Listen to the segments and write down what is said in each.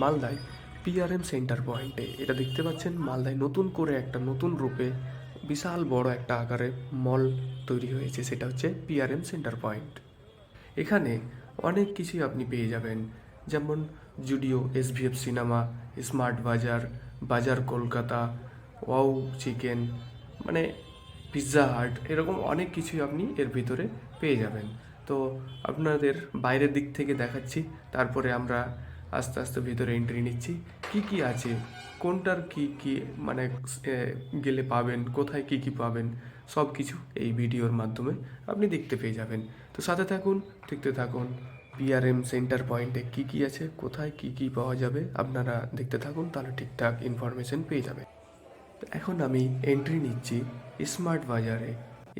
মালদায় PRM centre পয়েন্টে এটা দেখতে পাচ্ছেন, মালদায় নতুন করে একটা নতুন রূপে বিশাল বড় একটা আকারে মল তৈরি হয়েছে, সেটা হচ্ছে পিআরএম সেন্টার পয়েন্ট এখানে অনেক কিছুই আপনি পেয়ে যাবেন, যেমন Zudio SVF cinema, Smart Bazaar Bazaar Kolkata, wow chicken মানে পিৎজা হাট, এরকম অনেক কিছুই আপনি এর ভিতরে পেয়ে যাবেন। তো আপনাদের বাইরের দিক থেকে দেখাচ্ছি, তারপরে আমরা আস্তে আস্তে ভিতরে এন্ট্রি নিচ্ছি। কি কি আছে? কোনটার কি কি মানে গেলে পাবেন? কোথায় কি কি পাবেন? সব কিছু এই ভিডিওর মাধ্যমে আপনি দেখতে পেয়ে যাবেন। তো সাথে থাকুন, দেখতে থাকুন পিআরএম সেন্টার পয়েন্টে কি কি আছে, কোথায় কি কি পাওয়া যাবে, আপনারা দেখতে থাকুন, তাহলে ঠিকঠাক ইনফরমেশন পেয়ে যাবেন। এখন আমি এন্ট্রি নিচ্ছি স্মার্ট বাজারে।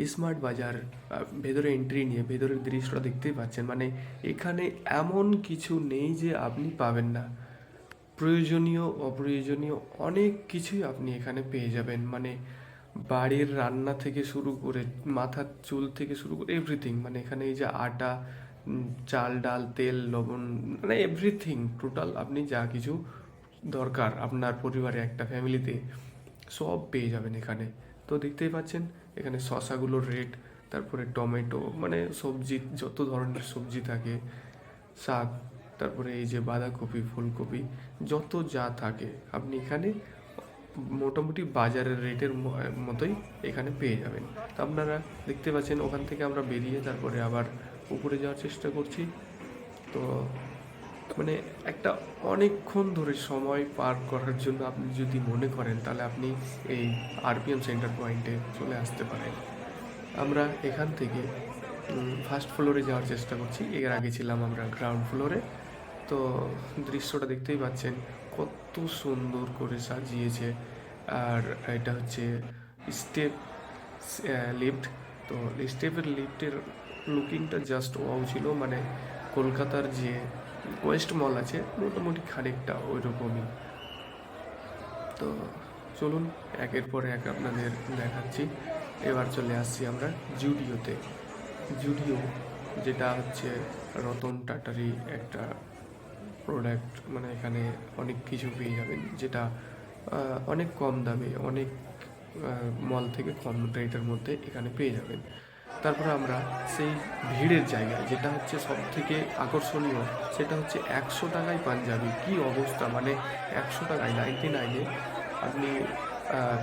স্মার্ট বাজার ভেতরে এন্ট্রি নিয়ে, ভেতরের দৃশ্যটা দেখতেই পাচ্ছেন। মানে এখানে এমন কিছু নেই যে আপনি পাবেন না। প্রয়োজনীয়, অপ্রয়োজনীয় অনেক কিছুই আপনি এখানে পেয়ে যাবেন। মানে বাড়ির রান্না থেকে শুরু করে, মাথার চুল থেকে শুরু করে এভরিথিং মানে এখানে এই যে আটা চাল, ডাল, তেল, লবণ মানে এভরিথিং টোটাল আপনি যা কিছু দরকার আপনার পরিবারে, একটা ফ্যামিলিতে সব পেয়ে যাবেন এখানে। তো দেখতেই পাচ্ছেন, এখানে শশাগুলোর রেট তারপরে টমেটো মানে সবজি, যত ধরনের সবজি থাকে, শাক, তারপরে এই যে বাঁধাকপি, ফুলকপি, যত যা থাকে, আপনি এখানে মোটামুটি বাজারের রেটের মতোই এখানে পেয়ে যাবেন। তো আপনারা দেখতে পাচ্ছেন, ওখান থেকে আমরা বেরিয়ে তারপরে আবার উপরে যাওয়ার চেষ্টা করছি। তো মানে একটা অনেকক্ষণ ধরে সময় পার করার জন্য আপনি যদি মনে করেন, তাহলে আপনি এই আরপিএম সেন্টার পয়েন্টে চলে আসতে পারেন। আমরা এখান থেকে ফার্স্ট ফ্লোরে যাওয়ার চেষ্টা করছি। এর আগে ছিলাম আমরা গ্রাউন্ড ফ্লোরে তো দৃশ্যটা দেখতেই পাচ্ছেন, কত সুন্দর করে সাজিয়েছে। আর এটা হচ্ছে স্টেপ লিফট তো স্টেপের লিফটের লুকিংটা জাস্ট ওয়াও ছিল। মানে কলকাতার যে ওয়েস্ট মল আছে, মোটামুটি খানিকটা ওই রকমই তো চলুন, একের পর এক আপনাদের দেখাচ্ছি। এবার চলে আসছি আমরা জুডিওতে। জুডিও, যেটা হচ্ছে রতন টাটারি একটা প্রোডাক্ট মানে এখানে অনেক কিছু পেয়ে যাবেন, যেটা অনেক কম দামে, অনেক মল থেকে কম রেটের মধ্যে এখানে পেয়ে যাবেন। তারপরে আমরা সেই ভিড়ের জায়গায়, যেটা হচ্ছে সব থেকে আকর্ষণীয়, সেটা হচ্ছে একশো টাকায় পাঞ্জাবি। কি অবস্থা? মানে একশো টাকায় নাইনটি নাইনে আপনি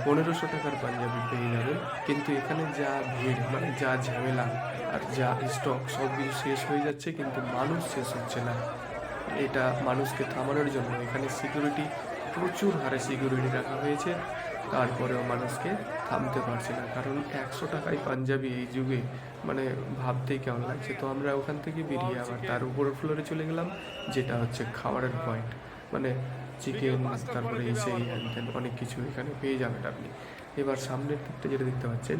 পনেরোশো টাকার পাঞ্জাবি পেয়ে যাবেন। কিন্তু এখানে যা ভিড় মানে যা ঝামেলা আর যা স্টক সব কিছু শেষ হয়ে যাচ্ছে, কিন্তু মানুষ শেষ হচ্ছে না। এটা মানুষকে থামানোর জন্য এখানে সিকিউরিটি প্রচুর হারে সিকিউরিটি রাখা হয়েছে। তারপরেও মানুষকে থামতে পারছে না। কারণ একশো টাকায় পাঞ্জাবি এই যুগে মানে ভাবতেই কেমন লাগছে। তো আমরা ওখান থেকে বেরিয়ে আবার তার উপরের ফ্লোরে চলে গেলাম, যেটা হচ্ছে খাবারের পয়েন্ট মানে চিকেন তারপরে এই সেই হ্যান অনেক কিছু এখানে পেয়ে যাবেন আপনি। এবার সামনের দিকটা যেটা দেখতে পাচ্ছেন,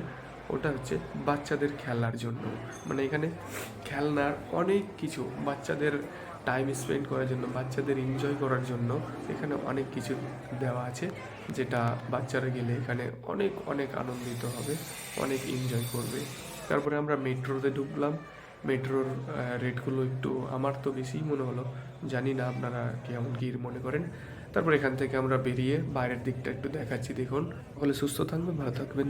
ওটা হচ্ছে বাচ্চাদের খেলার জন্য। মানে এখানে খেলনার অনেক কিছু বাচ্চাদের টাইম স্পেন্ড করার জন্য, বাচ্চাদের এনজয় করার জন্য এখানে অনেক কিছু দেওয়া আছে, যেটা বাচ্চারা গেলে এখানে অনেক অনেক আনন্দিত হবে, অনেক এনজয় করবে। তারপরে আমরা মেট্রোতে ঢুকলাম। মেট্রোর রেটগুলো একটু আমার তো বেশিই মনে হলো, জানি না আপনারা কেমন কী মনে করেন। তারপর এখান থেকে আমরা বেরিয়ে বাইরের দিকটা একটু দেখাচ্ছি, দেখুন। সকলে সুস্থ থাকবেন, ভালো থাকবেন